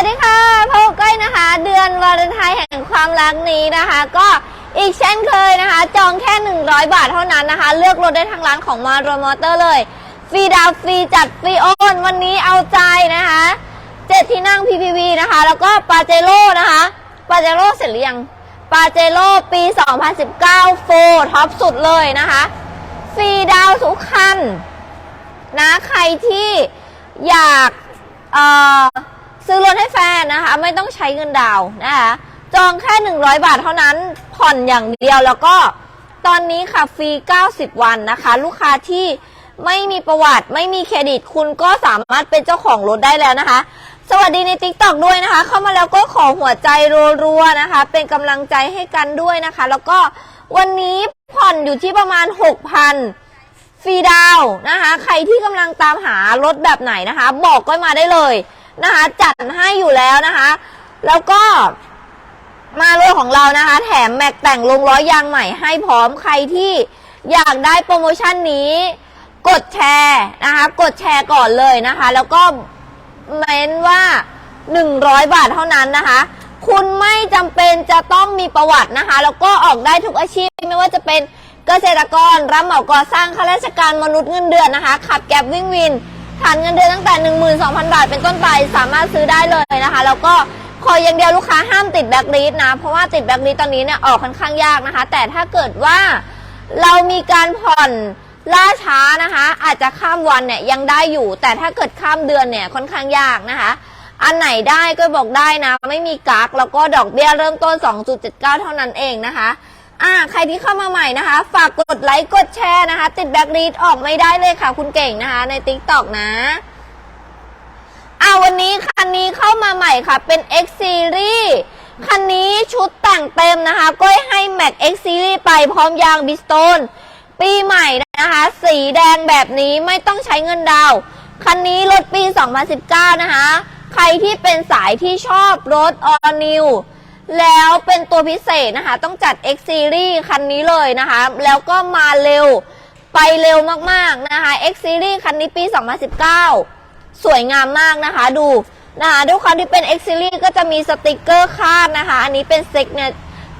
วัสดีค่ะพบก้อยนะคะ เดือนวาเลนไทน์แห่งความรักนี้นะคะ ก็อีกเช่นเคยนะคะ จองแค่ 100 บาทเท่านั้นนะคะ เลือกรถได้ทางร้านของมารมอเตอร์เลยฟรีดาวฟรีจัดฟรีโอนวันนี้เอาใจนะคะเจ็ดที่นั่ง PPV นะคะ แล้วก็ปาเจโร่นะคะปาเจโร่เสร็จหรือยังปาเจโร่ปี 2019 โฟท็อปสุดเลยนะคะฟรีดาวน์ทุกคันนะใครที่อยากเอ่อ ซื้อรถให้แฟนนะคะ ไม่ต้องใช้เงินดาวนะคะ จองแค่ 100 บาทเท่านั้นผ่อนอย่างเดียวแล้วก็ตอนนี้ค่ะฟรี 90 วันนะคะ ลูกค้าที่ไม่มีประวัติไม่มีเครดิตคุณก็สามารถเป็นเจ้าของรถได้แล้วนะคะ สวัสดีใน t ิ k t o k ด้วยนะคะ เข้ามาแล้วก็ขอหัวใจรัวๆนะคะ เป็นกำลังใจให้กันด้วยนะคะ แล้วก็วันนี้ผ่อนอยู่ที่ประมาณ 6,000ฟรีดาวน์นะคะ ใครที่กำลังตามหารถแบบไหนนะคะ บอกก็มาได้เลย นะคะจัดให้อยู่แล้วนะคะ แล้วก็มาเลยของเรานะคะ แถมแม็กแต่งลงล้อยางใหม่ให้พร้อมใครที่อยากได้โปรโมชั่นนี้ กดแชร์นะคะ กดแชร์ก่อนเลยนะคะ แล้วก็เม้นว่า 100 บาทเท่านั้นนะคะ คุณไม่จำเป็นจะต้องมีประวัตินะคะ แล้วก็ออกได้ทุกอาชีพไม่ว่าจะเป็นเกษตรกรรับเหมาก่อสร้างข้าราชการมนุษย์เงินเดือนนะคะ ขับแกร็บวิ่งวิน ฐานเงินเดือนตั้งแต่ 12,000 บาทเป็นต้นไปสามารถซื้อได้เลยนะคะ แล้วก็ขออย่างเดียวลูกค้าห้ามติดแบ็คลิสนะ เพราะว่าติดแบ็คลิสต์ตอนนี้เนี่ยออกค่อนข้างยากนะคะ แต่ถ้าเกิดว่าเรามีการผ่อนล่าช้านะคะ อาจจะข้ามวันเนี่ยยังได้อยู่ แต่ถ้าเกิดข้ามเดือนเนี่ยค่อนข้างยากนะคะ อันไหนได้ก็บอกได้นะ ไม่มีกักแล้วก็ดอกเบี้ยเริ่มต้น 2.79 เท่านั้นเองนะคะ อ่าใครที่เข้ามาใหม่นะคะ ฝากกดไลค์กดแชร์นะคะ ติดแบ็กรีดออกไม่ได้เลยค่ะ คุณเก่งนะคะ ใน t ิ k t o k นะอ่าวันนี้คันนี้เข้ามาใหม่ค่ะ เป็น X Series คันนี้ชุดแต่งเต็มนะคะก็ให้ Mac X Series ไปพร้อมยางบิสโตนปีใหม่นะคะ สีแดงแบบนี้ไม่ต้องใช้เงินดาวคันนี้รถปี 2019 นะคะ ใครที่เป็นสายที่ชอบรถ All New แล้วเป็นตัวพิเศษนะคะ ต้องจัด X Series คันนี้เลยนะคะ แล้วก็มาเร็วไปเร็วมากๆนะคะ X Series คันนี้ปี 2019 สวยงามมากนะคะ ดูนะคะด้วยความที่เป็น X Series ก็จะมีสติกเกอร์คาดนะคะ อันนี้เป็นซิกเน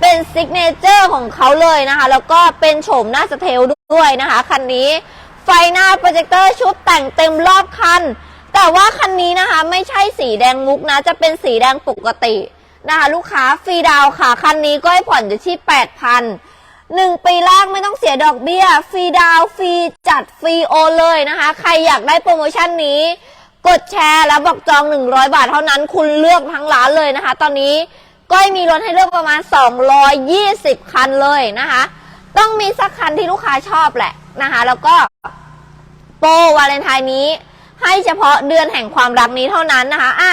เป็นซิกเนเจอร์ของเขาเลยนะคะ แล้วก็เป็นโฉมหน้าสเทลด้วยนะคะ คันนี้ไฟหน้าโปรเจคเตอร์ชุดแต่งเต็มรอบคัน แต่ว่าคันนี้นะคะไม่ใช่สีแดงมุกนะ จะเป็นสีแดงปกติ นะคะลูกค้าฟรีดาวค่ะ คันนี้ก็ให้ผ่อนอยู่ที่ 8,000หนึ่งปีแรกไม่ต้องเสียดอกเบี้ย ฟรีดาวฟรีจัดฟรีโอเลยนะคะ ใครอยากได้โปรโมชั่นนี้ กดแชร์แล้วบอกจอง 100 บาทเท่านั้นคุณเลือกทั้งร้านเลยนะคะ ตอนนี้ก็มีรถให้เลือกประมาณ 220 คันเลยนะคะ ต้องมีสักคันที่ลูกค้าชอบแหละนะคะ แล้วก็โปรวาเลนไทน์นี้ ให้เฉพาะเดือนแห่งความรักนี้เท่านั้นนะคะอะ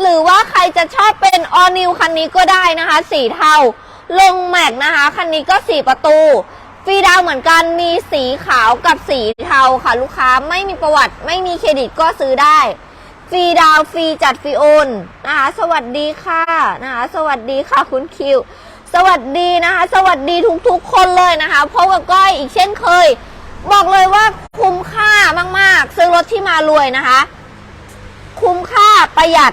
หรือว่าใครจะชอบเป็นออนิวคันนี้ก็ได้นะคะสีเทาลงแม็กนะคะ คันนี้ก็สีประตูฟีดาวเหมือนกันมีสีขาวกับสีเทาค่ะ ลูกค้าไม่มีประวัติไม่มีเครดิตก็ซื้อได้ฟรีดาวฟรีจัดฟรีโอนนะคะสวัสดีค่ะนะคะสวัสดีค่ะคุณคิว สวัสดีนะคะ สวัสดีทุกๆคนเลยนะคะพบกับก้อยอีกเช่นเคย บอกเลยว่าคุ้มค่ามากๆ ซื้อรถที่มารวยนะคะ คุ้มค่าประหยัด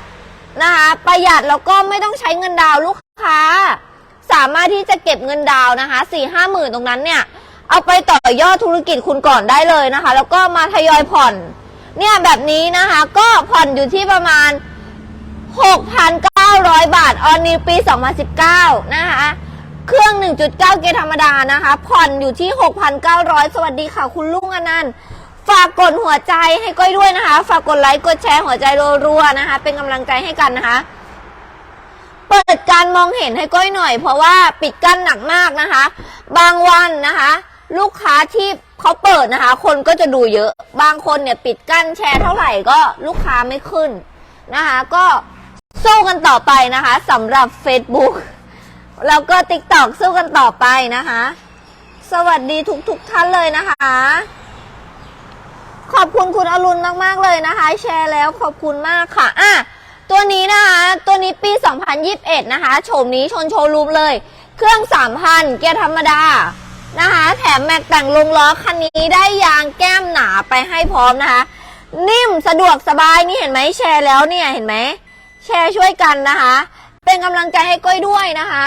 นะคะ ประหยัดแล้วก็ไม่ต้องใช้เงินดาวลูกค้า สามารถที่จะเก็บเงินดาวน์นะคะสี่ห้าหมื่นตรงนั้นเนี่ย เอาไปต่อยอดธุรกิจคุณก่อนได้เลยนะคะ แล้วก็มาทยอยผ่อน เนี่ยแบบนี้นะคะ ก็ผ่อนอยู่ที่ประมาณ 6,900 บาทออนนิวปี 2019 นะคะ เครื่อง 1.9 เกียร์ธรรมดานะคะ ผ่อนอยู่ที่ 6,900 สวัสดีค่ะ คุณลุงอนันต์ ฝากกดหัวใจให้ก้อยด้วยนะคะ ฝากกดไลค์กดแชร์หัวใจรัวๆนะคะ เป็นกำลังใจให้กันนะคะ เปิดการมองเห็นให้ก้อยหน่อย เพราะว่าปิดกั้นหนักมากนะคะ บางวันนะคะ ลูกค้าที่เขาเปิดนะคะ คนก็จะดูเยอะ บางคนเนี่ยปิดกั้นแชร์เท่าไหร่ก็ลูกค้าไม่ขึ้นนะคะ ก็สู้กันต่อไปนะคะสำหรับ Facebook แล้วก็ TikTok สู้กันต่อไปนะคะ สวัสดีทุกๆทท่านเลยนะคะ ขอบคุณคุณอรุณมากๆเลยนะคะ แชร์แล้วขอบคุณมากค่ะอะตัวนี้นะคะ ตัวนี้ปี 2021 นะคะโฉมนี้ชนโชว์รูมเลย เครื่อง 3,000 เกียร์ธรรมดานะคะ แถมแม็กแต่งลงล้อคันนี้ได้ยางแก้มหนาไปให้พร้อมนะคะ นิ่มสะดวกสบายนี่เห็นไหมแชร์แล้วเนี่ยเห็นไหมแชร์ช่วยกันนะคะ เป็นกำลังใจให้ก้อยด้วยนะคะ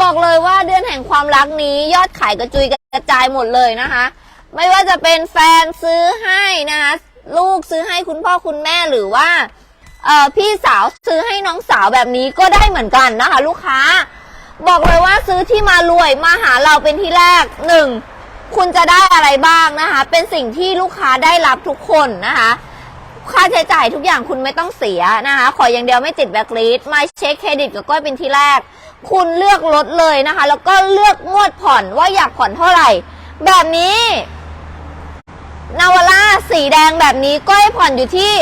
บอกเลยว่าเดือนแห่งความรักนี้ยอดขายกระจุยกระจายหมดเลยนะคะ ไม่ว่าจะเป็นแฟนซื้อให้นะคะลูกซื้อให้คุณพ่อคุณแม่หรือว่าเอ่อพี่สาวซื้อให้น้องสาวแบบนี้ก็ได้เหมือนกันนะคะ ลูกค้า บอกเลยว่าซื้อที่มารวยมาหาเราเป็นที่แรกหนึ่งคุณจะได้อะไรบ้างนะคะ เป็นสิ่งที่ลูกค้าได้รับทุกคนนะคะ ค่าใช้จ่ายทุกอย่างคุณไม่ต้องเสียนะคะ ขออย่างเดียวไม่ติดแบล็คลิสต์มาเช็คเครดิตกับก้อยเป็นที่แรก คุณเลือกลดเลยนะคะ แล้วก็เลือกงวดผ่อนว่าอยากผ่อนเท่าไหร่ แบบนี้ นาวาร่าสีแดงแบบนี้ก้อยผ่อนอยู่ที่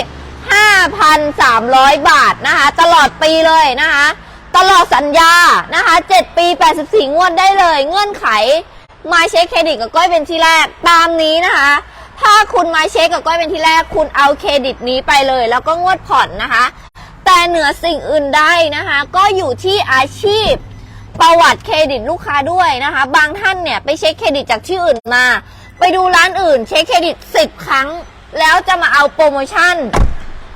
5,300 บาทนะคะ ตลอดปีเลยนะคะ ตลอดสัญญานะคะ 7 ปี 84 งวดได้เลย เงื่อนไขมาเช็คเครดิตกับก้อยเป็นที่แรกตามนี้นะคะ ถ้าคุณมาเช็คกับก้อยเป็นที่แรก คุณเอาเครดิตนี้ไปเลย แล้วก็งวดผ่อนนะคะ แต่เหนือสิ่งอื่นใดนะคะ ก็อยู่ที่อาชีพประวัติเครดิตลูกค้าด้วยนะคะ บางท่านเนี่ยไปเช็คเครดิตจากที่อื่นมา ไปดูร้านอื่นเช็คเครดิต10ครั้ง แล้วจะมาเอาโปรโมชั่น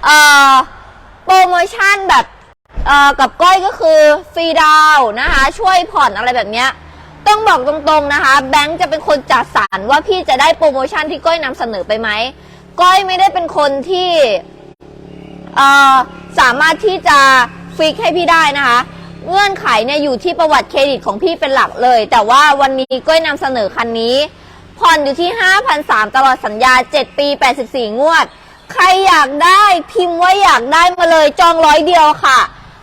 เอ่อ โปรโมชั่นแบบเอ่อกับก้อยก็คือฟรีดาวนะคะ ช่วยผ่อนอะไรแบบเนี้ยต้องบอกตรงๆนะคะ แบงค์จะเป็นคนจัดสรรว่าพี่จะได้โปรโมชั่นที่ก้อยนำเสนอไปไหม ก้อยไม่ได้เป็นคนที่เอ่อสามารถที่จะฟิกให้พี่ได้นะคะ เงื่อนไขเนี่ยอยู่ที่ประวัติเครดิตของพี่เป็นหลักเลย แต่ว่าวันนี้ก้อยนำเสนอคันนี้ ผ่อนอยู่ที่5,300ตลอดสัญญา 7 ปี 84 งวด ใครอยากได้พิมพ์ว่าอยากได้มาเลยจองร้อยเดียวค่ะ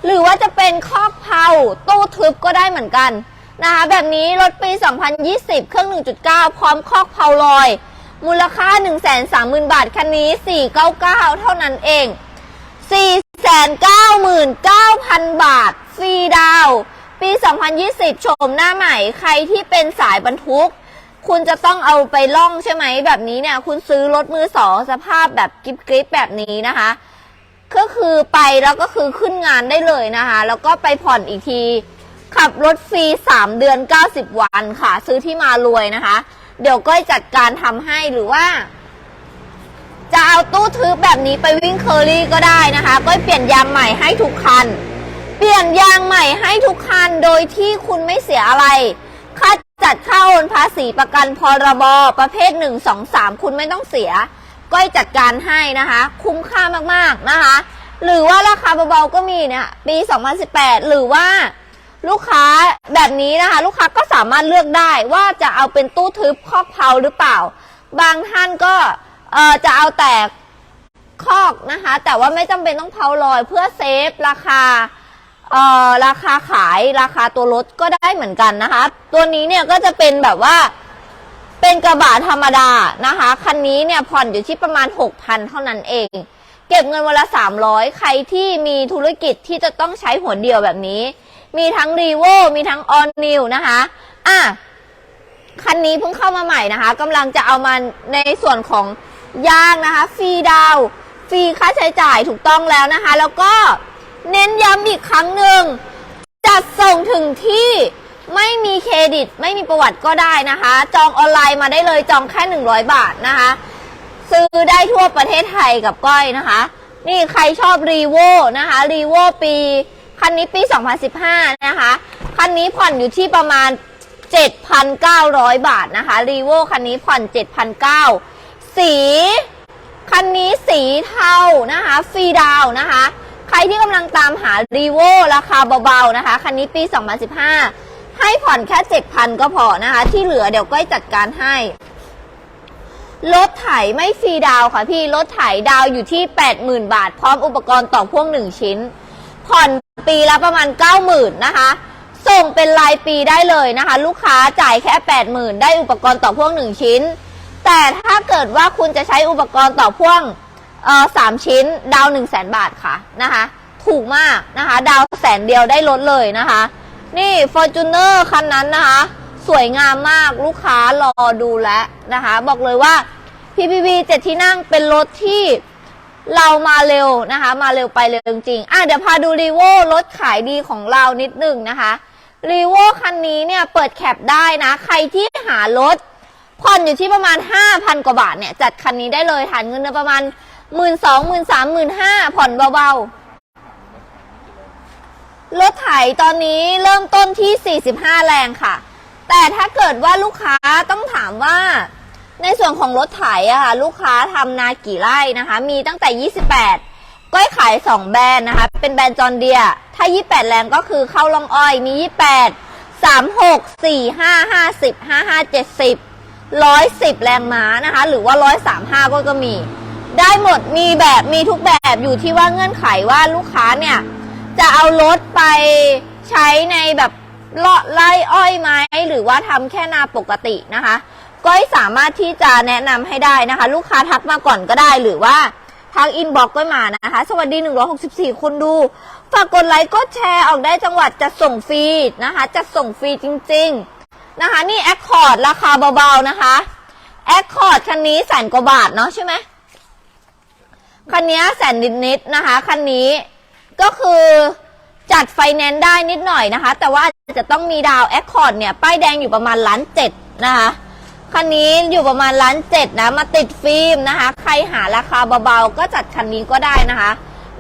หรือว่าจะเป็นคอกเพาตู้ทึบก็ได้เหมือนกันนะคะแบบนี้รถปี 2020 เครื่อง 1.9 พร้อมคอกเพาลอย มูลค่า 130,000 บาท คันนี้ 499 เท่านั้นเอง 499,000 บาท ฟรีดาวน์ปี 2020โฉมหน้าใหม่ ใครที่เป็นสายบรรทุก คุณจะต้องเอาไปล่องใช่ไหมแบบนี้เนี่ย คุณซื้อรถมือสองสภาพแบบกิฟกริปแบบนี้นะคะ ก็คือไปแล้วก็คือขึ้นงานได้เลยนะคะ แล้วก็ไปผ่อนอีกที ขับรถฟรี 3 เดือน 90 วันค่ะ ซื้อที่มารวยนะคะ เดี๋ยวก้อยจัดการทำให้หรือว่า จะเอาตู้ทึบแบบนี้ไปวิ่งเคอรี่ก็ได้นะคะก้อยเปลี่ยนยางใหม่ให้ทุกคัน เปลี่ยนยางใหม่ให้ทุกคันโดยที่คุณไม่เสียอะไรค่า จัดค่าโอนภาษีประกันพรบประเภท 1 2 3 คุณไม่ต้องเสีย ก้อยจัดการให้นะคะ คุ้มค่ามากๆนะคะ หรือว่าราคาเบาๆก็มีเนี่ยปี 2018 หรือว่าลูกค้าแบบนี้นะคะ ลูกค้าก็สามารถเลือกได้ว่าจะเอาเป็นตู้ทึบคอกเพาหรือเปล่า บางท่านก็จะเอาแต่คอกนะคะ แต่ว่าไม่จำเป็นต้องเพาลอยเพื่อเซฟราคา เอ่อราคาขายราคาตัวรถก็ได้เหมือนกันนะคะ ตัวนี้เนี่ยก็จะเป็นแบบว่าเป็นกระบะธรรมดานะคะคันนี้เนี่ยผ่อนอยู่ที่ประมาณ 6,000 เท่านั้นเอง เก็บเงินวันละ 300 ใครที่มีธุรกิจที่จะต้องใช้หัวเดียวแบบนี้ มีทั้งรีโวมีทั้งออนนิวนะคะอะคันนี้เพิ่งเข้ามาใหม่นะคะกำลังจะเอามาในส่วนของยางนะคะฟรีดาวฟรีค่าใช้จ่ายถูกต้องแล้วนะคะ แล้วก็ เน้นย้ำอีกครั้งหนึ่งจัดส่งถึงที่ไม่มีเครดิต ไม่มีประวัติก็ได้นะคะ จองออนไลน์มาได้เลยจองแค่ 100 บาทนะคะ ซื้อได้ทั่วประเทศไทยกับก้อยนะคะ นี่ใครชอบรีโวนะคะรีโวปีคันนี้ปี 2015 นะคะ คันนี้ผ่อนอยู่ที่ประมาณ 7,900 บาทนะคะรีโวคันนี้ผ่อน 7,900 สี คันนี้สีเทานะคะฟรีดาวน์นะคะ ใครที่กำลังตามหารีโวราคาเบาๆนะคะ คันนี้ปี 2015 ให้ผ่อนแค่ 7,000 ก็พอนะคะ ที่เหลือเดี๋ยวก้อยจัดการให้ รถไถไม่ฟรีดาวค่ะพี่ รถไถดาวอยู่ที่ 80,000 บาท พร้อมอุปกรณ์ต่อพ่วง 1 ชิ้น ผ่อนปีละประมาณ 90,000 นะคะ ส่งเป็นรายปีได้เลยนะคะ ลูกค้าจ่ายแค่ 80,000 ได้อุปกรณ์ต่อพ่วง 1 ชิ้น แต่ถ้าเกิดว่าคุณจะใช้อุปกรณ์ต่อพ่วง เอ่อสามชิ้นดาว1 0 0 0 0แสนบาทค่ะนะคะ ถูกมากนะคะ ดาวแสนเดียวได้ลดเลยนะคะ นี่ f o r t u n e r คันนั้นนะคะ สวยงามมากลูกค้ารอดูแลนะคะ บอกเลยว่า PPV 7 ที่นั่งเป็นรถที่เรามาเร็วนะคะ มาเร็วไปเร็วจริงๆอะเดี๋ยวพาดูรีโวรถขายดีของเรานิดหนึ่งนะคะรีโวคันนี้เนี่ยเปิดแคปได้นะ ใครที่หารถผ่อนอยู่ที่ประมาณ 5,000 กว่าบาทเนี่ย จัดคันนี้ได้เลยฐานเงินเดือนประมาณ 1 2 0 0 0 0 3 5 0 0 0ผ่อนเบาๆ รถไถตอนนี้เริ่มต้นที่ 45 แรงค่ะ แต่ถ้าเกิดว่าลูกค้าต้องถามว่า ในส่วนของรถไถอะค่ะลูกค้าทำนากี่ไร่นะคะ มีตั้งแต่ 28 ก้อยขาย 2 แบรนด์นะคะ เป็นแบรนด์จอนเดีย ถ้า 28 แรงก็คือเข้าลองอ้อยมี 28 36 45 50 55 70 110 แรงม้านะคะ หรือว่า 135 ก็ก็มี ได้หมดมีแบบมีทุกแบบอยู่ที่ว่าเงื่อนไขว่าลูกค้าเนี่ย จะเอารถไปใช้ในแบบเลาะไล่อ้อยไหมหรือว่าทำแค่นาปกตินะคะก้อยสามารถที่จะแนะนำให้ได้นะคะ ลูกค้าทักมาก่อนก็ได้หรือว่าทักอินบ็อกก็มานะคะ สวัสดี 164 คนดู ฝากกดไลค์กดแชร์ออกได้จังหวัดจะส่งฟรีนะคะจะส่งฟรีจริง ๆนะคะ นี่แอคคอร์ดราคาเบาๆนะคะแอคคอร์ดคันนี้แสนกว่าบาทเนาะใช่ไหม คันนี้แสนนิดๆนะคะ คันนี้ก็คือจัดไฟแนนซ์ได้นิดหน่อยนะคะ แต่ว่าจะต้องมีดาวแอคคอร์ดเนี่ยป้ายแดงอยู่ประมาณล้านเจ็ดนะคะคันนี้อยู่ประมาณล้านเจ็ดนะมาติดฟิล์มนะคะ ใครหาราคาเบาๆก็จัดคันนี้ก็ได้นะคะ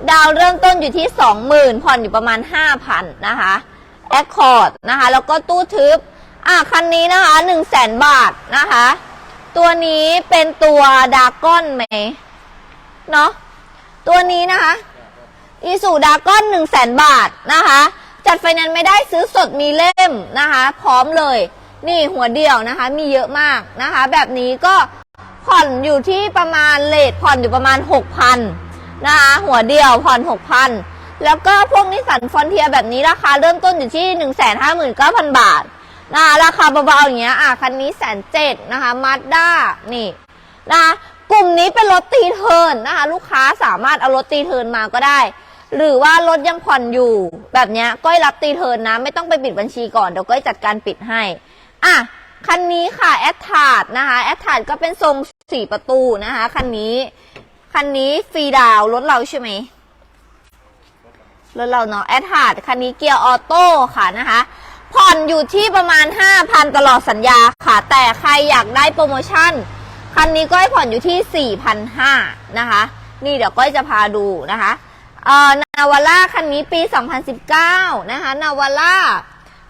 ดาวเริ่มต้นอยู่ที่20,000ผ่อนอยู่ประมาณ5,000นนะคะแอคคอร์ดนะคะ แล้วก็ตู้ทึบอะคันนี้นะคะ1 0 0 0 0แสนบาทนะคะ ตัวนี้เป็นตัวดาก้อนไหม เนาะตัวนี้นะคะอีสูดาก้อนหนึ่งแสนบาทนะคะ จัดไฟแนนซ์ไม่ได้ซื้อสดมีเล่มนะคะ พร้อมเลย นี่หัวเดี่ยวนะคะ มีเยอะมากนะคะ แบบนี้ก็ผ่อนอยู่ที่ประมาณเลทผ่อนอยู่ประมาณ 6,000นะคะ หัวเดี่ยวผ่อน 6,000 แล้วก็พวกนิสสันฟอนเทียแบบนี้ราคาเริ่มต้นอยู่ที่ 159,000 บาทนะคะราคาเบาๆอย่างเงี้ยอะคันนี้แสนเจ็ดนะคะมาด้านี่นะคะ กลุ่มนี้เป็นรถตีเทินนะคะ ลูกค้าสามารถเอารถตีเทินมาก็ได้ หรือว่ารถยังผ่อนอยู่ แบบเนี้ยก้อยรับตีเทินนะ ไม่ต้องไปปิดบัญชีก่อนเดี๋ยวก้อยจัดการปิดให้อะคันนี้ค่ะแอดทาดนะคะแอดทาดก็เป็นทรงสี่ประตูนะคะคันนี้คันนี้ฟรีดาวน์รถเราใช่ไหมรถเราเนาะแอดทาดคันนี้เกียร์ออโต้ค่ะนะคะผ่อนอยู่ที่ประมาณ 5,000 ตลอดสัญญาค่ะ แต่ใครอยากได้โปรโมชั่น คันนี้ก็ให้ผ่อนอยู่ที่ 4,500นะคะ นี่เดี๋ยวก้อยจะพาดูนะคะเอ่อนาวาร่าคันนี้ปี 2019 นะคะ นาวาร่า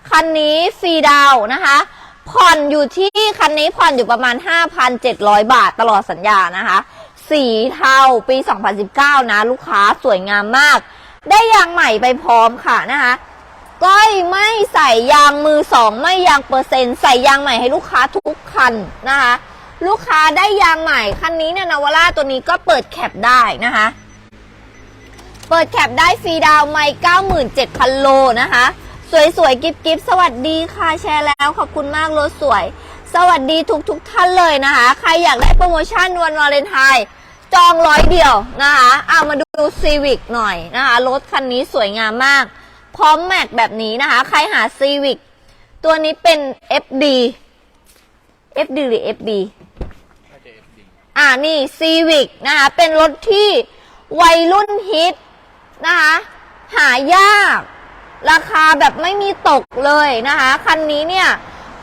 คันนี้ฟรีดาวน์นะคะ ผ่อนอยู่ที่คันนี้ผ่อนอยู่ประมาณ 5,700 บาทตลอดสัญญานะคะ สีเทาปี 2019 นะ ลูกค้าสวยงามมาก ได้ยางใหม่ไปพร้อมค่ะนะคะก้อยไม่ใส่ยางมือสองไม่ยางเปอร์เซ็นต์ใส่ยางใหม่ให้ลูกค้าทุกคันนะคะ ลูกค้าได้ยางใหม่ คันนี้เนี่ยนาวาร่าตัวนี้ก็เปิดแคปได้นะคะ เปิดแคปได้ฟรีดาวน์ไม่97,000โลนะคะ สวยๆ กิฟกิฟสวัสดีค่ะแชร์แล้ว ขอบคุณมากรถสวย สวัสดีทุกทุกๆท่านเลยนะคะ ใครอยากได้โปรโมชั่นวันวาเลนไทน์จองร้อยเดียวนะคะเอะมาดูซีวิกหน่อยนะคะรถคันนี้สวยงามมาก พร้อมแม็กแบบนี้นะคะ ใครหาซีวิกตัวนี้เป็น FD FD หรือ FB อ่านี่ซีวิกนะคะเป็นรถที่วัยรุ่นฮิตนะคะหายาก ราคาแบบไม่มีตกเลยนะคะ คันนี้เนี่ย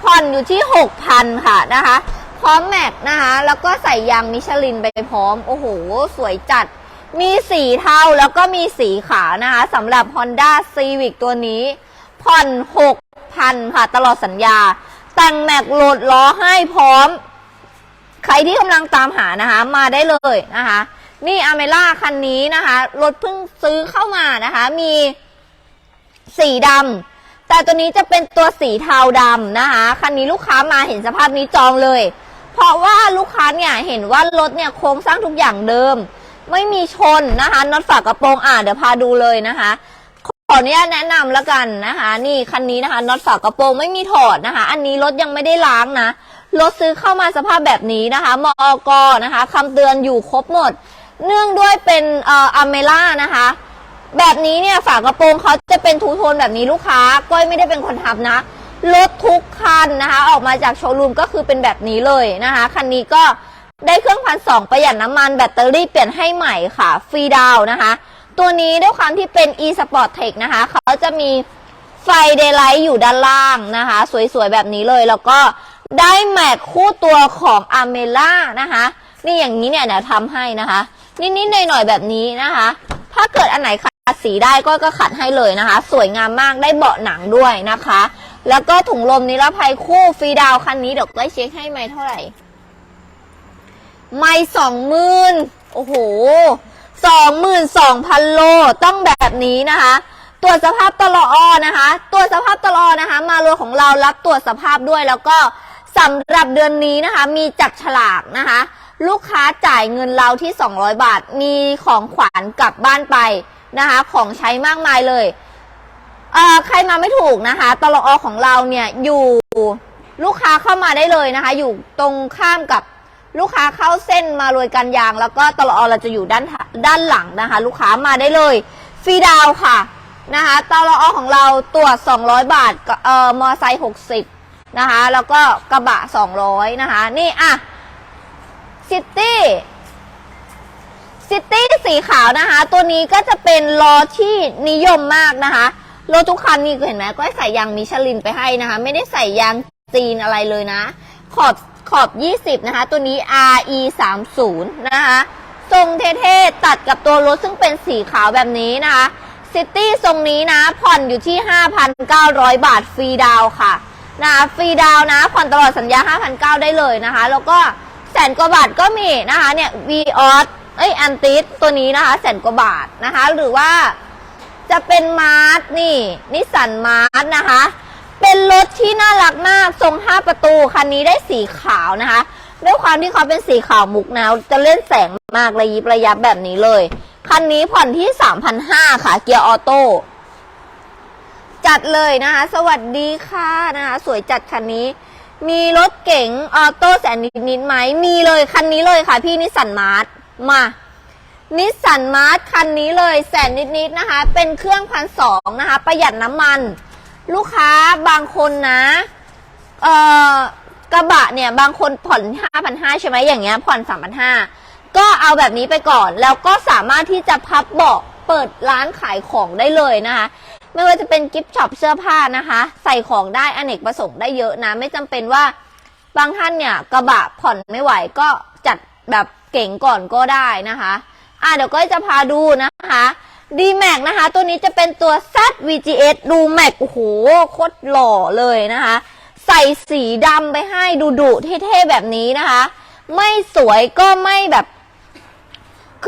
ผ่อนอยู่ที่ 6,000 ค่ะนะคะ พร้อมแม็กนะคะ แล้วก็ใส่ยางมิชลินไปพร้อม โอ้โห สวยจัด มีสีเทาแล้วก็มีสีขาวนะคะสำหรับ Honda Civic ตัวนี้ ผ่อน 6,000 ค่ะ ตลอดสัญญา แต่งแม็กโหลดล้อให้พร้อม ใครที่กำลังตามหานะคะมาได้เลยนะคะ นี่อเมล่าคันนี้นะคะรถเพิ่งซื้อเข้ามานะคะ มีสีดำแต่ตัวนี้จะเป็นตัวสีเทาดำนะคะคันนี้ลูกค้ามาเห็นสภาพนี้จองเลย เพราะว่าลูกค้าเนี่ยเห็นว่ารถเนี่ยโครงสร้างทุกอย่างเดิม ไม่มีชนนะคะน็อตฝากกระโปรงอ่าเดี๋ยวพาดูเลยนะคะขออนุญาตแนะนำแล้วกันนะคะ นี่คันนี้นะคะน็อตฝากระโปรงไม่มีถอดนะคะ อันนี้รถยังไม่ได้ล้างนะ รถซื้อเข้ามาสภาพแบบนี้นะคะ มอกนะคะคำเตือนอยู่ครบหมด เนื่องด้วยเป็นเอ่ออเมล่านะคะ แบบนี้เนี่ยฝากระโปรงเขาจะเป็นทูโทนแบบนี้ลูกค้า ก้อยไม่ได้เป็นคนทำนะรถทุกคันนะคะ ออกมาจากโชว์รูมก็คือเป็นแบบนี้เลยนะคะ คันนี้ก็ได้เครื่องพันสองประหยัดน้ำมันแบตเตอรี่เปลี่ยนให้ใหม่ค่ะฟรีดาวนะคะ ตัวนี้ด้วยความที่เป็น e sport tech นะคะ เขาจะมีไฟเดย์ไลท์อยู่ด้านล่างนะคะ สวยๆ แบบนี้เลยแล้วก็ ได้แม็กคู่ตัวของอเมล่านะคะ นี่อย่างนี้เนี่ยเดี๋ยวทำให้นะคะ นิดๆหน่อยๆแบบนี้นะคะ ถ้าเกิดอันไหนขัดสีได้ก็ก็ขัดให้เลยนะคะ สวยงามมากได้เบาะหนังด้วยนะคะ แล้วก็ถุงลมนิรภัยคู่ฟรีดาวคันนี้เดี๋ยวได้เช็คให้ไหมเท่าไหร่ ไม่สองหมื่นโอ้โหสองหมื่นสองพันโลต้องแบบนี้นะคะตรวจสภาพตลออนะคะ ตรวจสภาพตลอดนะคะ มารัวของเรารับตรวจสภาพด้วยแล้วก็ สำหรับเดือนนี้นะคะ มีจับฉลากนะคะ ลูกค้าจ่ายเงินเราที่ 200 บาท มีของขวัญกลับบ้านไปนะคะ ของใช้มากมายเลยเอ่อใครมาไม่ถูกนะคะตลอของเราเนี่ยอยู่ลูกค้าเข้ามาได้เลยนะคะ อยู่ตรงข้ามกับลูกค้าเข้าเส้นมารวยกันยาง แล้วก็ตลอเราจะอยู่ด้านด้านหลังนะคะ ลูกค้ามาได้เลยฟรีดาวค่ะนะคะตลอของเราตรวจ 200 บาทเอ่อมอไซค์60 นะคะ แล้วก็กระบะ 200 นะคะ นี่อะซิตี้ซิตี้สีขาวนะคะ ตัวนี้ก็จะเป็นล้อที่นิยมมากนะคะรถทุกคันนี่เห็นไหมก็ใส่ยางมิชลินไปให้นะคะ ไม่ได้ใส่ยางจีนอะไรเลยนะ ขอบขอบ 20 นะคะ ตัวนี้ RE 3 0นะคะทรงเท่ๆ ตัดกับตัวรถซึ่งเป็นสีขาวแบบนี้นะคะซิตี้ทรงนี้นะ ผ่อนอยู่ที่ 5,900 บาทฟรีดาวค่ะ นะฟรีดาวนะผ่อนตลอดสัญญา 5,900 ได้เลยนะคะ แล้วก็แสนกว่าบาทก็มีนะคะเนี่ย v ออสเอ้ยอันติสตัวนี้นะคะ แสนกว่าบาทนะคะ หรือว่าจะเป็นมาร์ทนี่นิสสันมาร์ทนะคะ เป็นรถที่น่ารักมากทรง 5 ประตูคันนี้ได้สีขาวนะคะด้วยความที่เขาเป็นสีขาวมุกนะจะเล่นแสงมากระยิบระยับแบบนี้เลย คันนี้ผ่อนที่ 3,500ค่ะ เกียร์ออโต้ จัดเลยนะคะ สวัสดีค่ะนะคะ สวยจัดคันนี้ มีรถเก๋งออโต้แสนนิดนิดๆไหมมีเลยคันนี้เลยค่ะ พี่นิสสันมาร์ทมานิสสันมาร์ทคันนี้เลยแสนนิดนิดๆนะคะ เป็นเครื่องพันสองนะคะ ประหยัดน้ำมัน ลูกค้าบางคนนะเอ่อกระบะเนี่ยบางคนผ่อน 5,500 ใช่ไหมอย่างเงี้ยผ่อน 3,500 ก็เอาแบบนี้ไปก่อน แล้วก็สามารถที่จะพับเบาะเปิดร้านขายของได้เลยนะคะ ไม่ว่าจะเป็นกิฟต์ช็อปเสื้อผ้านะคะ ใส่ของได้อเนกประสงค์ได้เยอะนะ ไม่จำเป็นว่าบางท่านเนี่ยกระบะผ่อนไม่ไหวก็จัดแบบเก่งก่อนก็ได้นะคะ อะเดี๋ยวก็จะพาดูนะคะ d m a x นะคะ ตัวนี้จะเป็นตัว Z VGS ดู Max โอ้โหโคตรหล่อเลยนะคะ ใส่สีดำไปให้ดูดุเท่ๆแบบนี้นะคะ ไม่สวยก็ไม่แบบ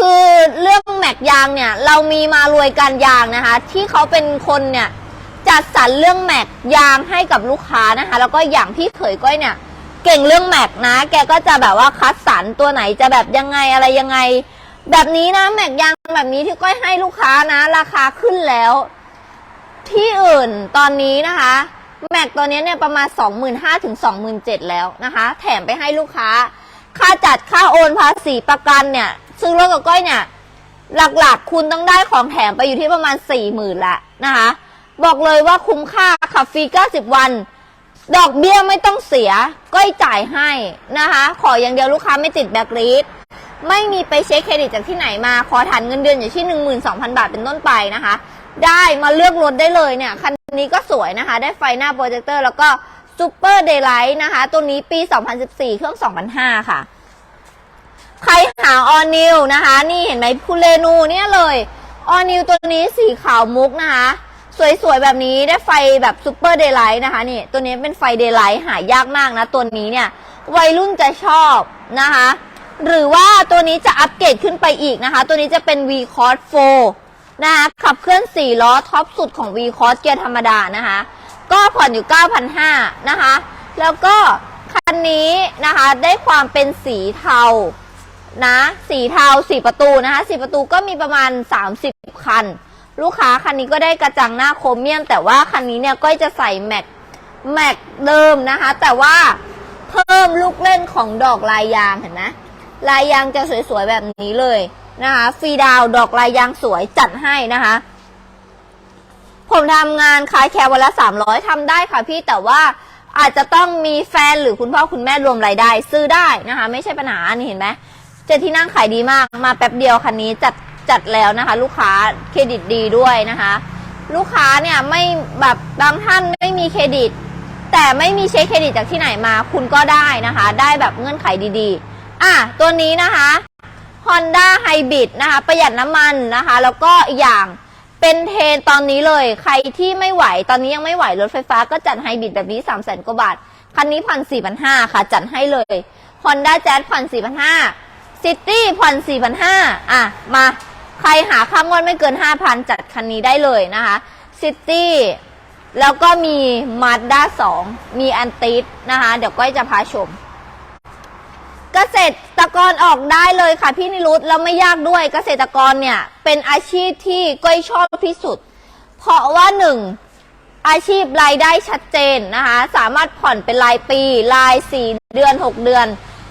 คือเรื่องแม็กยางเนี่ยเรามีมารวยการยางนะคะ ที่เขาเป็นคนเนี่ยจัดสรรเรื่องแม็กยางให้กับลูกค้านะคะ แล้วก็อย่างพี่เขยก้อยเนี่ย เก่งเรื่องแม็กนะ แกก็จะแบบว่าคัดสรรตัวไหนจะแบบยังไงอะไรยังไง แบบนี้นะแม็กยางแบบนี้ที่ก้อยให้ลูกค้านะ ราคาขึ้นแล้ว ที่อื่นตอนนี้นะคะแม็กตัวนี้เนี่ยประมาณ 25,000ถึง27,000แล้วนะคะ แถมไปให้ลูกค้า ค่าจัดค่าโอนภาษีประกันเนี่ย ซื้อรถกับก้อยเนี่ย หลักๆ คุณต้องได้ของแถมไปอยู่ที่ประมาณ40,000ละนะคะ บอกเลยว่าคุ้มค่าขับฟรี 90 วัน ดอกเบี้ยไม่ต้องเสีย ก้อยจ่ายให้นะคะ ขออย่างเดียวลูกค้าไม่ติดแบล็คลิสไม่มีไปเช็คเครดิตจากที่ไหนมา ขอฐานเงินเดือนอยู่ที่ 12,000 บาทเป็นต้นไปนะคะ ได้มาเลือกรถได้เลยเนี่ย คันนี้ก็สวยนะคะ ได้ไฟหน้าโปรเจคเตอร์แล้วก็ซูเปอร์เดย์ไลท์นะคะ ตัวนี้ปี 2014 เครื่อง 2005 ค่ะ ใครหาออนิวนะคะ นี่เห็นไหมพูเลนูเนี่ยเลยออนิวตัวนี้สีขาวมุกนะคะ สวยๆ แบบนี้ได้ไฟแบบซูเปอร์เดย์ไลท์นะคะนี่ตัวนี้เป็นไฟเดย์ไลท์หายากมากนะ ตัวนี้เนี่ย วัยรุ่นจะชอบนะคะ หรือว่าตัวนี้จะอัปเกรดขึ้นไปอีกนะคะ ตัวนี้จะเป็น V c o s 4นะคะขับเคลื่อน 4 ล้อท็อปสุดของ V c o s เกียร์ธรรมดานะคะ ก็ผ่อนอยู่ 9,500นะคะ แล้วก็คันนี้นะคะได้ความเป็นสีเทา นะ สีเทาสีประตูนะคะสีประตูก็มีประมาณ 30 คัน ลูกค้าคันนี้ก็ได้กระจังหน้าโครเมียม แต่ว่าคันนี้เนี่ยก็จะใส่แม็กแม็กเดิมนะคะ แต่ว่าเพิ่มลูกเล่นของดอกลายยางเห็นไหมลายยางจะสวยๆแบบนี้เลยนะคะฟรีดาวดอกลายยางสวยจัดให้นะคะ ผมทำงานขายแค่วันละ300ทำได้ค่ะพี่แต่ว่าอาจจะต้องมีแฟนหรือคุณพ่อคุณแม่รวมรายได้ ซื้อได้นะคะ ไม่ใช่ปัญหานี่เห็นไหม เจดที่นั่งขายดีมาก มาแป๊บเดียวคันนี้จัดจัดแล้วนะคะ ลูกค้าเครดิตดีด้วยนะคะ ลูกค้าเนี่ยไม่แบบบางท่านไม่มีเครดิต แต่ไม่มีเช็คเครดิตจากที่ไหนมาคุณก็ได้นะคะ ได้แบบเงื่อนไขดีๆ อะตัวนี้นะคะ Honda Hybrid นะคะ ประหยัดน้ำมันนะคะ แล้วก็อีกอย่างเป็นเทรนตอนนี้เลย ใครที่ไม่ไหวตอนนี้ยังไม่ไหวรถไฟฟ้าก็จัดไฮบริดแบบนี้3 0 0 0 0 0กว่าบาท คันนี้ผ่อน4 5 0 0ค่ะ จัดให้เลย Honda Jazz ผ่อน4 5 0 0 City ผ่อน4 5 0 0อะ มาใครหาค่างวดไม่เกิน5,000จัดคันนี้ได้เลยนะคะ City แล้วก็มี Mazda 2มีอันติสนะคะ เดี๋ยวก้อยจะพาชม เกษตรกรออกได้เลยค่ะพี่นิรุตแล้วไม่ยากด้วยเกษตรกรเนี่ย เป็นอาชีพที่ก้อยชอบที่สุด เพราะว่าหนึ่งอาชีพรายได้ชัดเจนนะคะ สามารถผ่อนเป็นรายปี รายสี่เดือนหกเดือน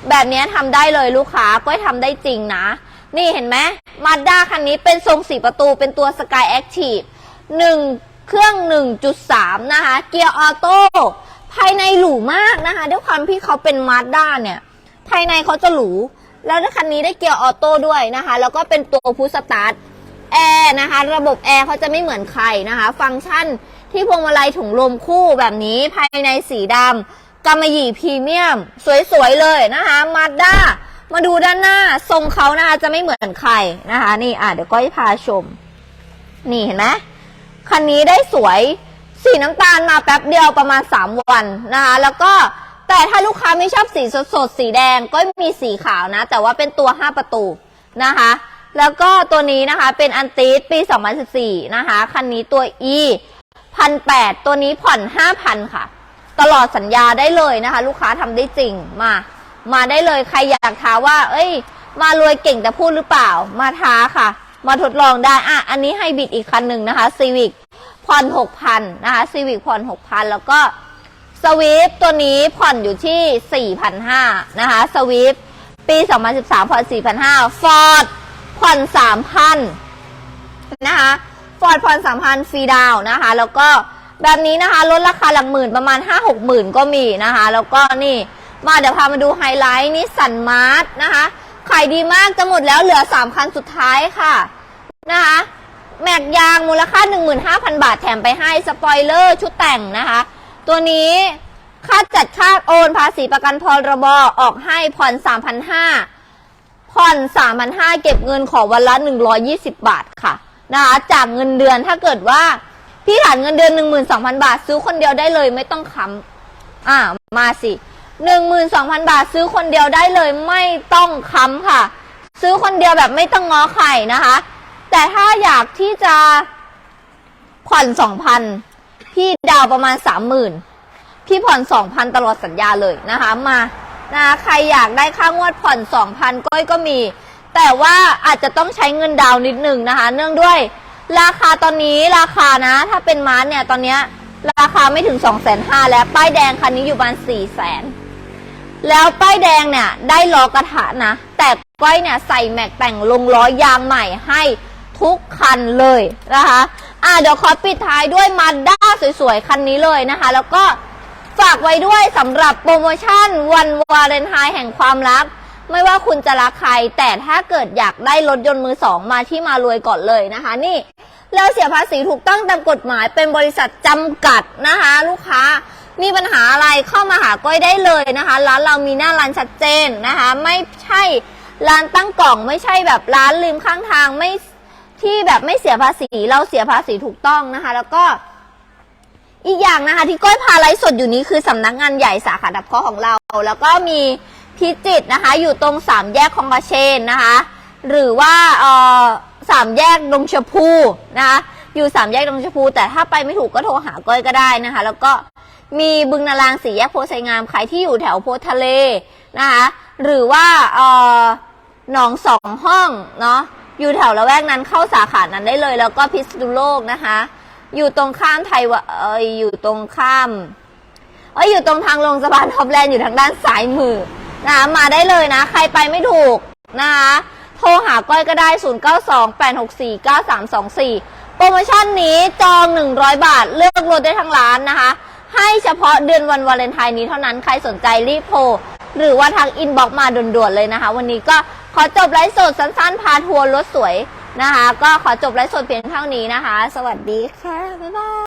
แบบนี้ทำได้เลยลูกค้าก้อยทำได้จริงนะ นี่เห็นไหมมาด้าคันนี้เป็นทรงสี่ประตูเป็นตัว Sky Active หนึ่งเครื่อง 1.3 นะคะ เกียร์ออโต้ภายในหรูมากนะคะ ด้วยความที่เขาเป็นมาด้าเนี่ย ภายในเขาจะหรู แล้วคันนี้ได้เกียร์ออโต้ด้วยนะคะ แล้วก็เป็นตัวพุชสตาร์ทแอร์นะคะ ระบบแอร์เขาจะไม่เหมือนใครนะคะ ฟังก์ชันที่พวงมาลัยถุงลมคู่แบบนี้ภายในสีดำ กำมะหยี่พรีเมียม สวยๆเลยนะคะมาด้ามาดูด้านหน้าทรงเขานะคะจะไม่เหมือนใครนะคะ นี่อะเดี๋ยวก็จะพาชม นี่เห็นไหมคันนี้ได้สวยสีน้ำตาลมาแป๊บเดียวประมาณ 3 วันนะคะแล้วก็แต่ถ้าลูกค้าไม่ชอบสีสดๆสีแดงก็มีสีขาวนะ แต่ว่าเป็นตัว 5 ประตูนะคะ แล้วก็ตัวนี้นะคะเป็นอันติสปี 2014 นะคะ คันนี้ตัว e พันแตัวนี้ผ่อน 5,000 ค่ะ ตลอดสัญญาได้เลยนะคะ ลูกค้าทำได้จริงมา มาได้เลยใครอยากท้าว่า เอ้ย มารวยเก่งแต่พูดหรือเปล่า มาท้าค่ะ มาทดลองได้อะอันนี้ให้บิดอีกคันหนึ่งนะคะซีวิกผ่อน6,000นนะคะซีวิกผ่อน6,000แล้วก็สวีฟตัวนี้ผ่อนอยู่ที่ 4,500นะคะสวีฟปี 2013 ผ่อน 4,500ฟอร์ดผ่อน 3,000 นะคะฟอร์ดผ่อน 3,000 ฟรีดาวนะคะ แล้วก็ แบบนี้นะคะลดราคาหลักหมื่นประมาณ 5-6 หมื่นก็มีนะคะ แล้วก็นี่มาเดี๋ยวพามาดูไฮไลท์นิสสันมาร์ทนะคะขายดีมากจะหมดแล้วเหลือ 3 คันสุดท้ายค่ะนะคะแม็กยางมูลค่า 15,000 บาทแถมไปให้สปอยเลอร์ชุดแต่งนะคะ ตัวนี้ค่าจัดค่าโอนภาษีประกันพรบออกให้ผ่อน3,500ผ่อน3,500เก็บเงินของวันละ 120 บาทค่ะนะคะจากเงินเดือนถ้าเกิดว่า พี่ฐานเงินเดือน 12,000 บาท ซื้อคนเดียวได้เลยไม่ต้องค้ำอ่ามาสิ 12,000 บาท ซื้อคนเดียวได้เลยไม่ต้องค้ำค่ะ ซื้อคนเดียวแบบไม่ต้องง้อใครนะคะ แต่ถ้าอยากที่จะผ่อน2,000พี่ดาวประมาณ 30,000พี่ผ่อน 2,000 ตลอดสัญญาเลยนะคะมานะใครอยากได้ค่างวดผ่อน 2,000 ก้อยก็มี แต่ว่าอาจจะต้องใช้เงินดาวนิดหนึ่งนะคะ เนื่องด้วย ราคาตอนนี้ราคานะ ถ้าเป็นมาร์ทเนี่ยตอนเนี้ยราคาไม่ถึง2 5 0 0 0แล้วป้ายแดงคันนี้อยู่ประมาณ4 0 0 0 0 0แล้วป้ายแดงเนี่ยได้ล้อกระทะนะ แต่ก้อยเนี่ยใส่แม็กแต่งลงล้อยางใหม่ให้ทุกคันเลยนะคะ อ่าเดี๋ยวขอปิดท้ายด้วยมาด้าสวยๆ คันนี้เลยนะคะ แล้วก็ฝากไว้ด้วยสำหรับโปรโมชั่นวันวาเลนไทน์แห่งความรัก ไม่ว่าคุณจะรักใคร แต่ถ้าเกิดอยากได้รถยนต์มือสองมาที่มารวยก่อนเลยนะคะ นี่เราเสียภาษีถูกต้องตามกฎหมายเป็นบริษัทจำกัดนะคะ ลูกค้ามีปัญหาอะไรเข้ามาหาก้อยได้เลยนะคะ ร้านเรามีหน้าร้านชัดเจนนะคะ ไม่ใช่ร้านตั้งกล่องไม่ใช่แบบร้านริมข้างทางไม่ที่แบบไม่เสียภาษีเราเสียภาษีถูกต้องนะคะ แล้วก็ อีกอย่างนะคะ ที่ก้อยพาไลฟ์สดอยู่นี้คือสำนักงานใหญ่สาขาดับเคราะห์ของเรา แล้วก็มี พิจิตรนะคะ อยู่ตรงสามแยกคองกระเชนนะคะ หรือว่าเอ่อสามแยกดงชพูนะคะ อยู่สามแยกดงชพู แต่ถ้าไปไม่ถูกก็โทรหาก้อยก็ได้นะคะ แล้วก็มีบึงนารางสีแยกโพไซงามใครที่อยู่แถวโพทะเลนะคะ หรือว่าเอ่อหนองสองห้องเนาะอยู่แถวละแวกนั้นเข้าสาขานั้นได้เลย แล้วก็พิษณุโลกนะคะ อยู่ตรงข้ามไทยวะเอยอยู่ตรงข้ามเอยอยู่ตรงทางลงสะพานท็อปแลนด์อยู่ทางด้านซ้ายมือ นะคะมาได้เลยนะ ใครไปไม่ถูกนะคะโทรหาก้อยก็ได้ 0928649324 โปรโมชั่นนี้จอง 100 บาทเลือกรถได้ทั้งร้านนะคะ ให้เฉพาะเดือนวันวาเลนไทน์นี้เท่านั้นใครสนใจรีบโทรหรือว่าทางอินบ็อกมาด่วนๆเลยนะคะ วันนี้ก็ขอจบไลฟ์สดสั้นๆ พาทัวร์รถสวยนะคะ ก็ขอจบไลฟ์สดเพียงเท่านี้นะคะ สวัสดีค่ะ บ๊ายบาย